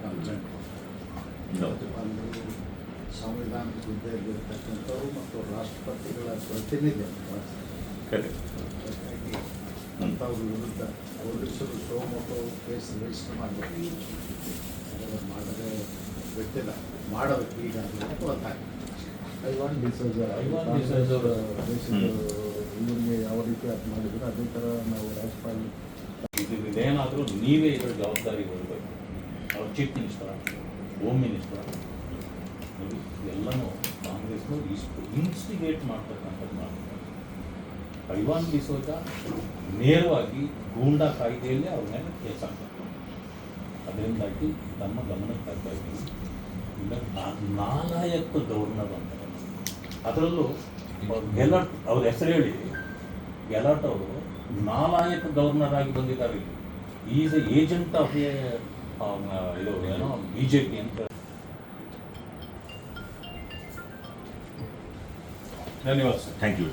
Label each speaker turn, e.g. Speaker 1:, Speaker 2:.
Speaker 1: Complaint ಒಂದು ಹುದ್ದೆಯಲ್ಲಿರ್ತಕ್ಕಂಥವು ಮತ್ತು ರಾಷ್ಟ್ರಪತಿಗಳ ಪ್ರತಿನಿಧಿ ಅಂಥವ್ರ ವಿರುದ್ಧ ಪೊಲೀಸರು ಸೋಮೋಟೋ ಕೇಸ್ ರಿಜಿಸ್ಟರ್ ಮಾಡಬೇಕು ಮಾಡದೆ ಗೊತ್ತಿಲ್ಲ ಮಾಡಬೇಕು
Speaker 2: ಈಗ ಯಾವ ರೀತಿ ಅದು ಮಾಡಿದ್ರು ಅದೇ ಥರ ನಾವು ರಾಜ್ಯಪಾಲ
Speaker 3: ಏನಾದರೂ ನೀವೇ ಇದರ ಜವಾಬ್ದಾರಿ ಅವ್ರ ಚೀಫ್ ಮಿನಿಸ್ಟರ್ ಹೋಮ್ ಮಿನಿಸ್ಟರ್ ಎಲ್ಲನೂ ಕಾಂಗ್ರೆಸ್ನು ಇಷ್ಟು ಇನ್ಸ್ಟಿಗೇಟ್ ಮಾಡ್ತಕ್ಕಂಥದ್ದು ಮಾಡ್ತಾರೆ. ಐವಾನ್ ಡಿಸೋಜ ನೇರವಾಗಿ ಗೂಂಡಾ ಕಾಯ್ದೆಯಲ್ಲೇ ಅವ್ರ ಮೇಲೆ ಕೇಸ್ ಆಗ್ತಾರೆ ಅದರಿಂದಾಗಿ ತಮ್ಮ ಗಮನಕ್ಕೆ ತರ್ತಾ ಇದ್ದೀವಿ ಇಲ್ಲ, ನಾ- ನಾಲಾಯಕ ಗವರ್ನರ್ ಅಂತಾರೆ. ಅದರಲ್ಲೂ ಗೆಲಾಟ್ ಅವ್ರ ಹೆಸರು ಹೇಳಿ ಗೆಲಾಟ್ ಅವರು ನಾಲಾಯಕ ಗವರ್ನರ್ ಆಗಿ ಬಂದಿದ್ದಾರೆ ಈಸ್ ಏಜೆಂಟ್ ಆಫ್ ಎ ಇದು ಏನೋ ಬಿ ಜೆ ಪಿ ಅಂತ ಧನ್ಯವಾದ ಸರ್
Speaker 4: ಥ್ಯಾಂಕ್ ಯು